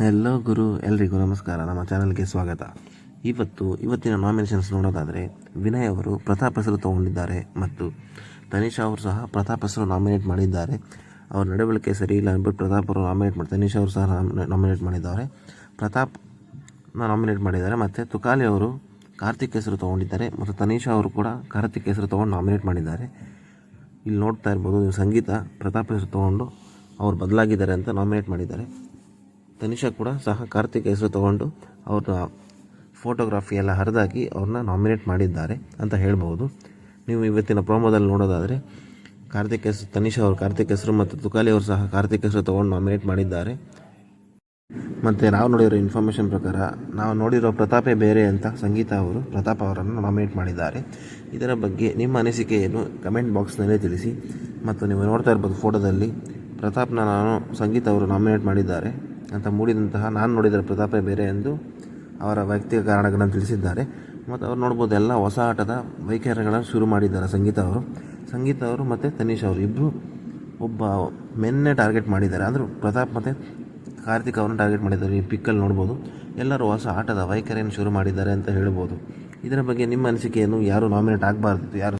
Hello ಗುರು, ಎಲ್ರಿಗೂ ನಮಸ್ಕಾರ. ನಮ್ಮ ಚಾನಲ್ಗೆ ಸ್ವಾಗತ. ಇವತ್ತು, ಇವತ್ತಿನ ನಾಮಿನೇಷನ್ಸ್ ನೋಡೋದಾದರೆ ವಿನಯ್ ಅವರು ಪ್ರತಾಪ್ ಹೆಸರು ತಗೊಂಡಿದ್ದಾರೆ ಮತ್ತು ತನಿಷಾ ಅವರು ಸಹ ಪ್ರತಾಪ್ ಹೆಸರು ನಾಮಿನೇಟ್ ಮಾಡಿದ್ದಾರೆ. ಅವ್ರ ನಡವಳಿಕೆ ಸರಿ ಇಲ್ಲ ಅಂದ್ಬಿಟ್ಟು ಪ್ರತಾಪ್ ಅವರು ನಾಮಿನೇಟ್ ಮಾಡಿ, ತನಿಷಾ ಅವರು ಸಹ ನಾಮಿನೇಟ್ ಮಾಡಿದ್ದಾರೆ. ಪ್ರತಾಪ್ ನಾಮಿನೇಟ್ ಮಾಡಿದ್ದಾರೆ ಮತ್ತು ತುಕಾಲಿ ಅವರು ಕಾರ್ತಿಕ್ ಹೆಸರು ತೊಗೊಂಡಿದ್ದಾರೆ ಮತ್ತು ತನಿಷಾ ಅವರು ಕೂಡ ಕಾರ್ತಿಕ್ ಹೆಸರು ತೊಗೊಂಡು ನಾಮಿನೇಟ್ ಮಾಡಿದ್ದಾರೆ. ಇಲ್ಲಿ ನೋಡ್ತಾ ಇರ್ಬೋದು ಸಂಗೀತ ಪ್ರತಾಪ್ ಹೆಸರು ತೊಗೊಂಡು ಅವ್ರು ಬದಲಾಗಿದ್ದಾರೆ ಅಂತ ನಾಮಿನೇಟ್ ಮಾಡಿದ್ದಾರೆ. ತನಿಷಾ ಕೂಡ ಸಹ ಕಾರ್ತಿಕ್ ಹೆಸರು ತಗೊಂಡು ಅವ್ರನ್ನ ಫೋಟೋಗ್ರಾಫಿ ಎಲ್ಲ ಹರಿದಾಕಿ ಅವ್ರನ್ನ ನಾಮಿನೇಟ್ ಮಾಡಿದ್ದಾರೆ ಅಂತ ಹೇಳ್ಬೋದು ನೀವು ಇವತ್ತಿನ ಪ್ರೋಮೋದಲ್ಲಿ ನೋಡೋದಾದರೆ ಕಾರ್ತಿಕ್ ಹೆಸರು ತನಿಷಾ ಅವರು, ಕಾರ್ತಿಕ್ ಹೆಸರು ಮತ್ತು ತುಕಾಲಿ ಅವರು ಸಹ ಕಾರ್ತಿಕ್ ಹೆಸರು ತೊಗೊಂಡು ನಾಮಿನೇಟ್ ಮಾಡಿದ್ದಾರೆ. ಮತ್ತು ನಾವು ನೋಡಿರೋ ಇನ್ಫಾರ್ಮೇಷನ್ ಪ್ರಕಾರ ನಾವು ನೋಡಿರೋ ಪ್ರತಾಪೇ ಬೇರೆ ಅಂತ ಸಂಗೀತ ಅವರು, ಪ್ರತಾಪ್ ಅವರನ್ನು ನಾಮಿನೇಟ್ ಮಾಡಿದ್ದಾರೆ. ಇದರ ಬಗ್ಗೆ ನಿಮ್ಮ ಅನಿಸಿಕೆಯನ್ನು ಕಮೆಂಟ್ ಬಾಕ್ಸ್ನಲ್ಲೇ ತಿಳಿಸಿ ಮತ್ತು ನೀವು ನೋಡ್ತಾ ಇರ್ಬೋದು ಫೋಟೋದಲ್ಲಿ ಪ್ರತಾಪ್ನ ನಾನು ಸಂಗೀತ ಅವರು ನಾಮಿನೇಟ್ ಮಾಡಿದ್ದಾರೆ. ಅಂತ ಮೂಡಿದಂತಹ ನಾನು ನೋಡಿದರೆ ಪ್ರತಾಪೇ ಬೇರೆ ಎಂದು ಅವರ ವೈಯಕ್ತಿಕ ಕಾರಣಗಳನ್ನು ತಿಳಿಸಿದ್ದಾರೆ. ಮತ್ತು ಅವ್ರು ನೋಡ್ಬೋದು ಎಲ್ಲ ಹೊಸ ಆಟದ ವೈಖರಿಗಳನ್ನು ಶುರು ಮಾಡಿದ್ದಾರೆ ಸಂಗೀತ ಅವರು. ಸಂಗೀತ ಅವರು ಮತ್ತು ತನೀಶ್ ಅವರು ಇಬ್ಬರು ಒಬ್ಬ ಮೆನ್ನೇ ಟಾರ್ಗೆಟ್ ಮಾಡಿದ್ದಾರೆ. ಅಂದರೂ ಪ್ರತಾಪ್ ಮತ್ತು ಕಾರ್ತಿಕ್ ಅವ್ರನ್ನ ಟಾರ್ಗೆಟ್ ಮಾಡಿದ್ದಾರೆ. ಈ ಪಿಕ್ಕಲ್ಲಿ ನೋಡ್ಬೋದು. ಎಲ್ಲರೂ ಹೊಸ ಆಟದ ವೈಖರಿಯನ್ನು ಶುರು ಮಾಡಿದ್ದಾರೆ ಅಂತ ಹೇಳ್ಬೋದು. ಇದರ ಬಗ್ಗೆ ನಿಮ್ಮ ಅನಿಸಿಕೆಯನ್ನು ಯಾರು ನಾಮಿನೇಟ್ ಆಗಬಾರ್ದು ಯಾರು